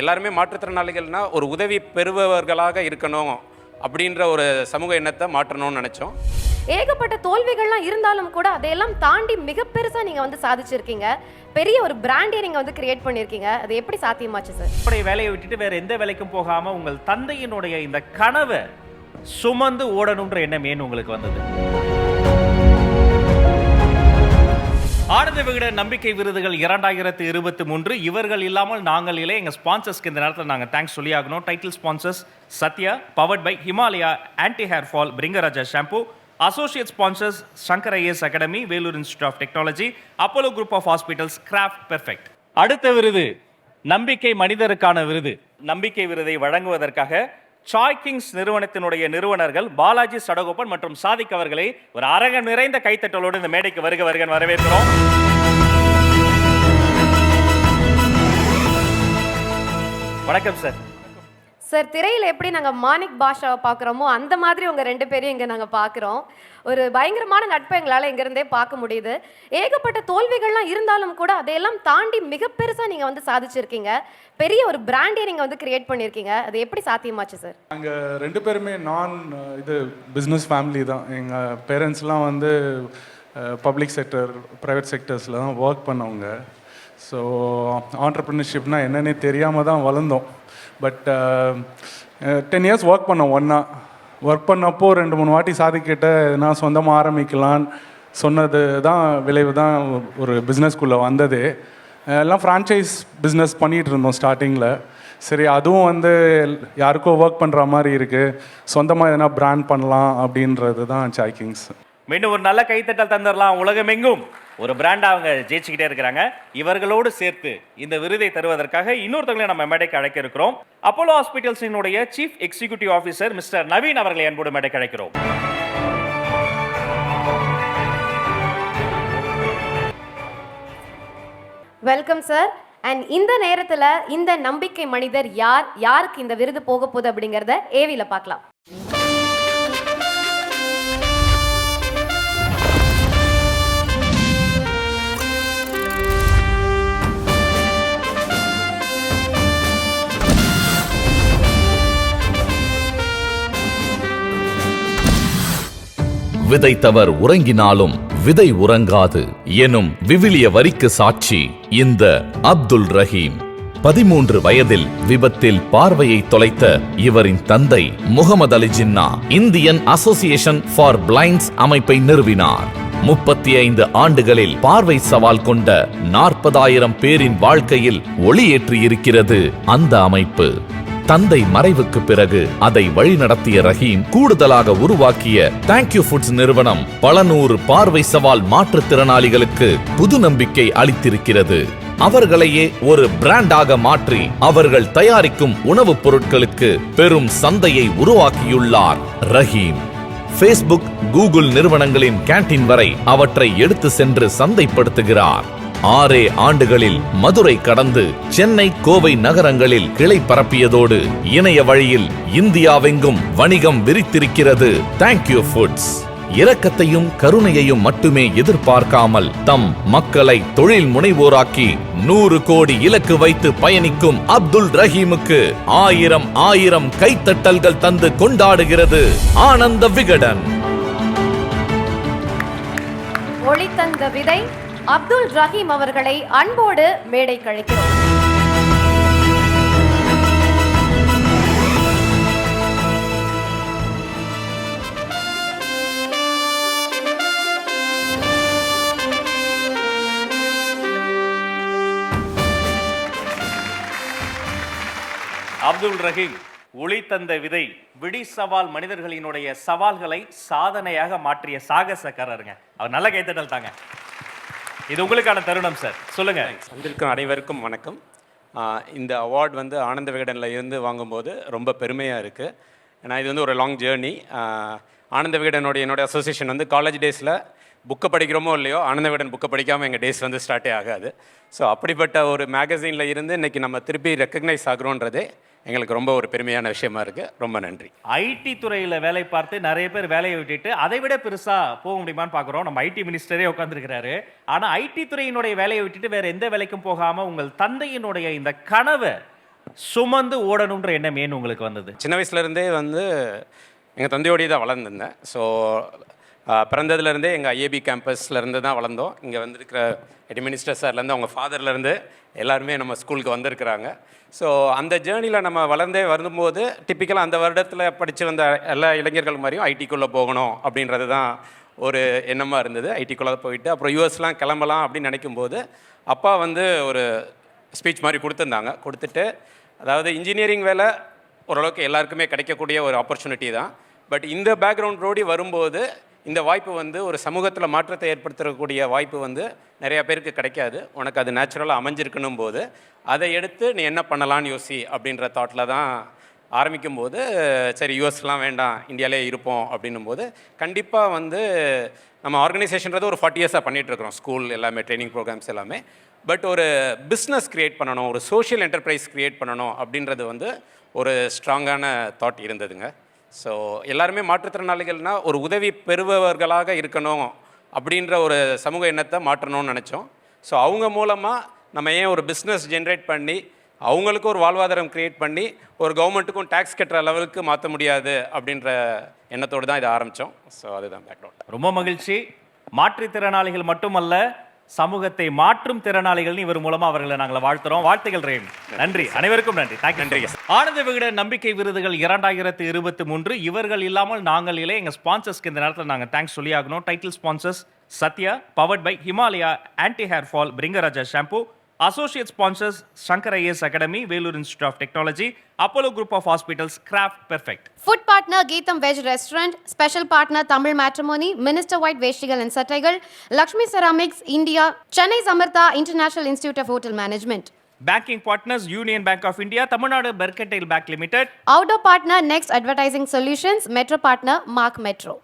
எல்லாருமே மாற்றுத்திறனாளிகள்னா ஒரு உதவி பெறுபவர்களாக இருக்கணும் அப்படின்ற ஒரு சமூக எண்ணத்தை மாற்றணும்னு நினச்சோம். ஏகப்பட்ட தோல்விகள்லாம் இருந்தாலும் கூட அதையெல்லாம் தாண்டி மிக பெருசா நீங்க வந்து சாதிச்சிருக்கீங்க. பெரிய ஒரு பிராண்டே நீங்க வந்து கிரியேட் பண்ணிருக்கீங்க. அது எப்படி சாத்தியமாச்சு சார் உங்களுடைய வேலையை விட்டுட்டு வேற எந்த வேலைக்கும் போகாம உங்கள் தந்தையினுடைய இந்த கனவை சுமந்து ஓடணுன்ற எண்ணம் ஏன் உங்களுக்கு வந்தது? ஆனந்த விகடன் நம்பிக்கை விருதுகள் இரண்டாயிரத்து இருபத்தி மூன்று. இவர்கள் இல்லாமல் நாங்கள் இல்லை. எங்கள் ஸ்பான்சர்ஸ்க்கு இந்த நேரத்தில் நாங்கள் தேங்க்ஸ் சொல்லி ஆகணும் title sponsors Sathya powered by Himalaya anti hair fall Bhringaraja shampoo associate sponsors Shankar IAS academy Vellore institute of technology Apollo group of hospitals craft perfect அடுத்த விருது நம்பிக்கை மனிதருக்கான விருது. நம்பிக்கை விருதை வழங்குவதற்காக சாய் கிங்ஸ் நிறுவனத்தினுடைய நிறுவனர்கள் பாலாஜி சடகோபன் மற்றும் சாதிக் அவர்களை ஒரு அரங்கம் நிறைந்த கைத்தட்டலோடு இந்த மேடைக்கு வருக வருகன் வரவேற்கிறோம். வணக்கம் சார். சார் திரையில் எப்படி நாங்கள் மாணிக் பாஷாவை பார்க்குறோமோ அந்த மாதிரி உங்கள் ரெண்டு பேரையும் இங்கே நாங்கள் பார்க்குறோம் ஒரு பயங்கரமான நட்பை எங்களால் இங்கேருந்தே பார்க்க முடியுது. ஏகப்பட்ட தோல்விகள்லாம் இருந்தாலும் கூட அதையெல்லாம் தாண்டி மிக பெருசாக நீங்கள் வந்து சாதிச்சிருக்கீங்க. பெரிய ஒரு பிராண்டே நீங்கள் வந்து கிரியேட் பண்ணியிருக்கீங்க அது எப்படி சாத்தியமாச்சு சார்? நாங்கள் ரெண்டு பேருமே நான் இது பிஸ்னஸ் ஃபேமிலி தான். எங்கள் பேரண்ட்ஸ்லாம் வந்து பப்ளிக் செக்டர் ப்ரைவேட் செக்டர்ஸில் தான் ஒர்க் பண்ணவங்க. ஸோ ஆண்டர்பிரினர்ஷிப்னா என்னென்னே தெரியாமல் தான் வளர்ந்தோம். பட் டென் இயர்ஸ் ஒர்க் பண்ணோம் ஒன்றா ஒர்க் பண்ணப்போ ரெண்டு மூணு வாட்டி சாதிக்கிட்ட நான் சொந்தமாக ஆரம்பிக்கலான்னு சொன்னது தான் விளைவு தான் ஒரு பிஸ்னஸ்க்குள்ளே வந்தது. எல்லாம் ஃப்ரான்ச்சைஸ் பிஸ்னஸ் பண்ணிகிட்டு இருந்தோம் ஸ்டார்டிங்கில் சரி அதுவும் வந்து யாருக்கோ ஒர்க் பண்ணுற மாதிரி இருக்குது சொந்தமாக எதனா பிராண்ட் பண்ணலாம் அப்படின்றது தான் சாய்கிங்ஸ் மீண்டும் ஒரு நல்ல கைத்தட்டல் தந்துடலாம் உலகமெங்கும். ஒரு பிராண்டாக அவங்க ஜெயிச்சுக்கிட்டே இருக்கிறாங்க. இவர்களோடு சேர்த்து இந்த விருதை தருவதற்காக இன்னொருத்தவங்களை நம்ம மேடைக்கு அழைக்க இருக்கிறோம் Apollo ஹாஸ்பிட்டல்ஸினுடைய chief executive officer mister Naveen அவர்களை அன்போடு மேடைக்கு அழைக்கிறோம். வெல்கம் சார் அண்ட் இந்த நேரத்துல இந்த நம்பிக்கை மனிதர் யார்? யாருக்கு இந்த விருது போக போகுது அப்படிங்கறத ஏவியில் பார்க்கலாம். விதைத்தவர் உறங்கினாலும் விதை உறங்காது எனும் விவிலிய வரிக்கு சாட்சி இந்த அப்துல் ரஹீம். பதிமூன்று வயதில் விபத்தில் பார்வையை தொலைத்த இவரின் தந்தை Mohammed Ali Jinnah Indian association for blinds அமைப்பை நிறுவினார். முப்பத்தி ஐந்து ஆண்டுகளில் பார்வை சவால் கொண்ட நாற்பதாயிரம் பேரின் வாழ்க்கையில் ஒளியேற்றியிருக்கிறது அந்த அமைப்பு. தந்தை மறைவுக்கு பிறகு அதை வழிநடத்திய ரஹீம் கூடுதலாக உருவாக்கிய தேங்க்யூ ஃபுட்ஸ் நிறுவனம் பல நூறு பார்வை சவால் மாற்றுத்திறனாளிகளுக்கு புது நம்பிக்கை அளித்திருக்கிறது. அவர்களையே ஒரு பிராண்டாக மாற்றி அவர்கள் தயாரிக்கும் உணவுப் பொருட்களுக்கு பெரும் சந்தையை உருவாக்கியுள்ளார் ரஹீம். ஃபேஸ்புக் கூகுள் நிறுவனங்களின் கேண்டீன் வரை அவற்றை எடுத்து சென்று சந்தைப்படுத்துகிறார். ஆறே ஆண்டுகளில் மதுரை கடந்து சென்னை கோவை நகரங்களில் கிளை பரப்பியதோடு இணைய வழியில் இந்தியாவெங்கும் வணிகம் விரித்திருக்கிறது தேங்க்யூ ஃபுட்ஸ் இரக்கத்தையும் கருணையையும் மட்டுமே எதிர்பார்க்காமல் தம் மக்களை தொழில் முனைவோராக்கி நூறு கோடி இலக்கு வைத்து பயணிக்கும் அப்துல் ரஹீமுக்கு ஆயிரம் ஆயிரம் கைத்தட்டல்கள் தந்து கொண்டாடுகிறது ஆனந்த விகடன். ஒளி தந்த விதை அப்துல் ரஹீம் அவர்களை அன்போடு மேடை கழிக்கிறோம். அப்துல் ரஹீம் ஒளி தந்த விதை விடி சவால் மனிதர்களினுடைய சவால்களை சாதனையாக மாற்றிய சாகசக்காரருங்க. அவர் நல்ல கைத்தட்டல் தாங்க. இது உங்களுக்கான தருணம் சார். சொல்லுங்க. வந்திருக்கும் அனைவருக்கும் வணக்கம். இந்த அவார்ட் வந்து ஆனந்த விகடனில் இருந்து வாங்கும்போது ரொம்ப பெருமையாக இருக்குது ஏன்னா இது வந்து ஒரு லாங் ஜேர்னி ஆனந்த விகடனோட என்னோடய அசோசியேஷன் வந்து காலேஜ் டேஸில் புக்கை படிக்கிறோமோ இல்லையோ ஆனந்த விகடன் புக்கை படிக்காமல் எங்கள் டேஸ் வந்து ஸ்டார்ட்டே ஆகாது. ஸோ அப்படிப்பட்ட ஒரு மேகசீனில் இருந்து இன்னைக்கு நம்ம திருப்பி ரெக்கக்னைஸ் ஆகிறோன்றதே எங்களுக்கு ரொம்ப ஒரு பெருமையான விஷயமா இருக்குது ரொம்ப நன்றி. ஐடி துறையில வேலை பார்த்து நிறைய பேர் வேலையை விட்டுட்டு அதை விட பெருசா போக முடியுமான்னு பார்க்குறோம். நம்ம ஐடி மினிஸ்டரே உட்காந்துருக்கிறாரு ஆனா ஐடி துறையினுடைய வேலையை விட்டுட்டு வேற எந்த வேலைக்கும் போகாம உங்கள் தந்தையினுடைய இந்த கனவை சுமந்து ஓடணுன்ற எண்ணம் ஏன் உங்களுக்கு வந்தது? சின்ன வயசுலேருந்தே வந்து எங்கள் தந்தையோடய தான் வளர்ந்துருந்தேன். ஸோ பிறந்ததுலேருந்தே எங்கள் ஐஏபி கேம்பஸ்லேருந்து தான் வளர்ந்தோம். இங்கே வந்திருக்கிற அட்மினிஸ்டர் சார்லேருந்து அவங்க ஃபாதர்லேருந்து எல்லாருமே நம்ம ஸ்கூலுக்கு வந்திருக்கிறாங்க. ஸோ அந்த ஜேர்னியில் நம்ம வளர்ந்தே வரும்போது டிப்பிக்கலாக அந்த வருடத்தில் படித்து வந்த எல்லா இளைஞர்கள் மாதிரியும் ஐடிக்குள்ளே போகணும் அப்படின்றது தான் ஒரு எண்ணமாக இருந்தது. ஐடிக்குள்ளே போயிட்டு அப்புறம் யூஎஸ்லாம் கிளம்பலாம் அப்படின்னு நினைக்கும்போது அப்பா வந்து ஒரு ஸ்பீச் மாதிரி கொடுத்துருந்தாங்க. கொடுத்துட்டு அதாவது இன்ஜினியரிங் வேலை ஓரளவுக்கு எல்லாருக்குமே கிடைக்கக்கூடிய ஒரு ஆப்பர்ச்சுனிட்டி தான். பட் இந்த பேக்ரவுண்ட் ரோடி வரும்போது இந்த வாய்ப்பு வந்து ஒரு சமூகத்தில் மாற்றத்தை ஏற்படுத்தக்கூடிய வாய்ப்பு வந்து நிறையா பேருக்கு கிடைக்காது. உனக்கு அது நேச்சுரலாக அமைஞ்சிருக்கணும் போது. அதை எடுத்து நீ என்ன பண்ணலான்னு யோசி அப்படின்ற தாட்டில் தான் ஆரம்பிக்கும் போது சரி யூஎஸ்லாம் வேண்டாம் இந்தியாவிலே இருப்போம் அப்படின்னும் போது கண்டிப்பாக வந்து நம்ம ஆர்கனைசேஷன்றது ஒரு ஃபார்ட்டி இயர்ஸாக பண்ணிகிட்ருக்குறோம் ஸ்கூல் எல்லாமே ட்ரைனிங் ப்ரோக்ராம்ஸ் எல்லாமே. பட் ஒரு பிஸ்னஸ் க்ரியேட் பண்ணணும் ஒரு சோஷியல் என்டர்பிரைஸ் க்ரியேட் பண்ணணும் அப்படின்றது வந்து ஒரு ஸ்ட்ராங்கான தாட் இருந்ததுங்க. ஸோ எல்லாருமே மாற்றுத்திறனாளிகள்னால் ஒரு உதவி பெறுபவர்களாக இருக்கணும் அப்படின்ற ஒரு சமூக எண்ணத்தை மாற்றணும்னு நினச்சோம். ஸோ அவங்க மூலமாக நம்ம ஏன் ஒரு பிஸ்னஸ் ஜென்ரேட் பண்ணி அவங்களுக்கும் ஒரு வாழ்வாதாரம் க்ரியேட் பண்ணி ஒரு கவர்மெண்ட்டுக்கும் டேக்ஸ் கட்டுற லெவலுக்கு மாற்ற முடியாது அப்படின்ற எண்ணத்தோடு தான் இதை ஆரம்பித்தோம் ஸோ அதுதான் பேக்ரவுண்ட் ரொம்ப மகிழ்ச்சி. மாற்றுத்திறனாளிகள் மட்டுமல்ல சமூகத்தை மாற்றும் திறனாளிகள் இவர் மூலமா அவர்களை நாங்கள் வாழ்த்துறோம். வாழ்த்துகள் ரேன் நன்றி. அனைவருக்கும் நன்றி. You. நன்றி. ஆனந்த விகடன் நம்பிக்கை விருதுகள் இரண்டாயிரத்து இருபத்தி மூன்று. இவர்கள் இல்லாமல் நாங்கள் இல்லை. எங்க ஸ்பான்சர்ஸ்க்கு இந்த நேரத்தில் நாங்கள் தேங்க்ஸ் சொல்லி ஆகணும் title sponsors Sathya powered by Himalaya anti hair fall Bhringaraja shampoo associate sponsors Shankar IAS academy Vellore institute of technology Apollo group of hospitals craft perfect food partner Geetham veg restaurant special partner Tamil matrimony minister white வேஷ்டிகள் and சட்டைகள் Lakshmi ceramics India Chennai Samartha international institute of hotel management banking partners union bank of India Tamil Nadu mercantile bank limited outdoor partner next advertising solutions metro partner mark metro